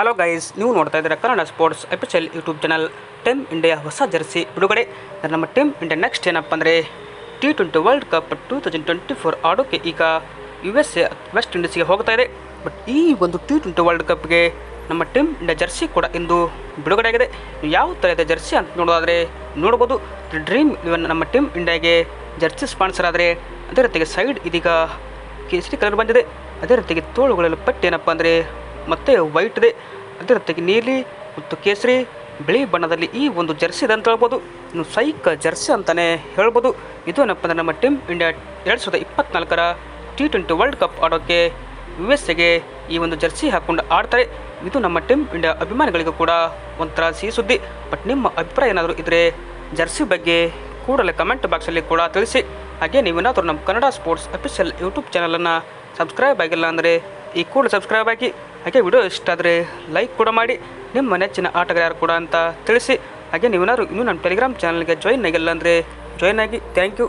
Hello guys ನೀವು ನೋಡ್ತಾ ಇದ್ದೀರಾ Kannada sports official YouTube channel team India ಹೊಸ ಜರ್ಸಿ ಬಿಡುಗಡೆ. ನಮ್ಮ ಟೀಮ್ ಇಂಡಿಯಾ ನೆಕ್ಸ್ಟ್ ಏನಪ್ಪ ಅಂದರೆ T twenty world cup two thousand twenty four ಆಡೋಕ್ಕೆ ಈಗ ಯು ಎಸ್ ಎ ವೆಸ್ಟ್ ಇಂಡೀಸ್ಗೆ ಹೋಗ್ತಾ ಇದೆ. ಬಟ್ ಈ ಒಂದು ಟಿ ಟ್ವೆಂಟಿ ವರ್ಲ್ಡ್ ಕಪ್ಗೆ ನಮ್ಮ ಟೀಮ್ ಇಂಡಿಯಾ ಜರ್ಸಿ ಕೂಡ ಇಂದು ಬಿಡುಗಡೆ ಆಗಿದೆ. ಯಾವ ಥರ ಇದೆ ಜರ್ಸಿ ಅಂತ ನೋಡೋದಾದರೆ ನೋಡ್ಬೋದು. ಡ್ರೀಮ್ ಇವನ್ ನಮ್ಮ ಟೀಮ್ ಇಂಡಿಯಾಗೆ ಜರ್ಸಿ ಸ್ಪಾನ್ಸರ್ ಆದರೆ ಅದೇ ರೀತಿಗೆ ಸೈಡ್ ಇದೀಗ ಕೇಸರಿ ಕಲರ್ ಬಂದಿದೆ. ಅದೇ ರೀತಿಗೆ ತೋಳುಗಳಲ್ಲಿ ಪಟ್ಟಿ ಏನಪ್ಪ ಅಂದರೆ ಮತ್ತೆ ವೈಟ್ ಇದೆ ಅದೇ ಜೊತೆಗೆ ನೀಲಿ ಮತ್ತು ಕೇಸರಿ ಬಿಳಿ ಬಣ್ಣದಲ್ಲಿ ಈ ಒಂದು ಜರ್ಸಿ ಇದೆ ಅಂತ ಹೇಳ್ಬೋದು. ಇನ್ನು ಸೈಕ್ ಜರ್ಸಿ ಅಂತಲೇ ಹೇಳ್ಬೋದು. ಇದು ಏನಪ್ಪ ಅಂದರೆ ನಮ್ಮ ಟೀಮ್ ಇಂಡಿಯಾ ಎರಡು ಸಾವಿರದ ಇಪ್ಪತ್ನಾಲ್ಕರ ಟಿ ಟ್ವೆಂಟಿ ವರ್ಲ್ಡ್ ಕಪ್ ಆಡೋಕ್ಕೆ ಯು ಎಸ್ ಎಗೆ ಈ ಒಂದು ಜರ್ಸಿ ಹಾಕ್ಕೊಂಡು ಆಡ್ತಾರೆ. ಇದು ನಮ್ಮ ಟೀಮ್ ಇಂಡಿಯಾ ಅಭಿಮಾನಿಗಳಿಗೂ ಕೂಡ ಒಂಥರ ಸಿಹಿ ಸುದ್ದಿ. ಬಟ್ ನಿಮ್ಮ ಅಭಿಪ್ರಾಯ ಏನಾದರೂ ಇದ್ದರೆ ಜರ್ಸಿ ಬಗ್ಗೆ ಕೂಡಲೇ ಕಮೆಂಟ್ ಬಾಕ್ಸಲ್ಲಿ ಕೂಡ ತಿಳಿಸಿ. ಹಾಗೆ ನೀವೇನಾದರೂ ನಮ್ಮ ಕನ್ನಡ ಸ್ಪೋರ್ಟ್ಸ್ ಅಫಿಷಿಯಲ್ ಯೂಟ್ಯೂಬ್ ಚಾನಲನ್ನು ಸಬ್ಸ್ಕ್ರೈಬ್ ಆಗಿಲ್ಲ ಅಂದರೆ ಈ ಕೂಡ ಸಬ್ಸ್ಕ್ರೈಬ್ ಆಗಿ, ಹಾಗೆ ವಿಡಿಯೋ ಇಷ್ಟ ಆದರೆ ಲೈಕ್ ಕೂಡ ಮಾಡಿ, ನಿಮ್ಮ ನೆಚ್ಚಿನ ಆಟಗಾರ ಯಾರು ಕೂಡ ಅಂತ ತಿಳಿಸಿ. ಹಾಗೆ ನೀವೇನಾದ್ರು ಇನ್ನೂ ನಮ್ಮ ಟೆಲಿಗ್ರಾಮ್ ಚಾನಲ್ಗೆ ಜಾಯಿನ್ ಆಗಿಲ್ಲ ಅಂದರೆ ಜಾಯ್ನ್ ಆಗಿ ಥ್ಯಾಂಕ್ ಯು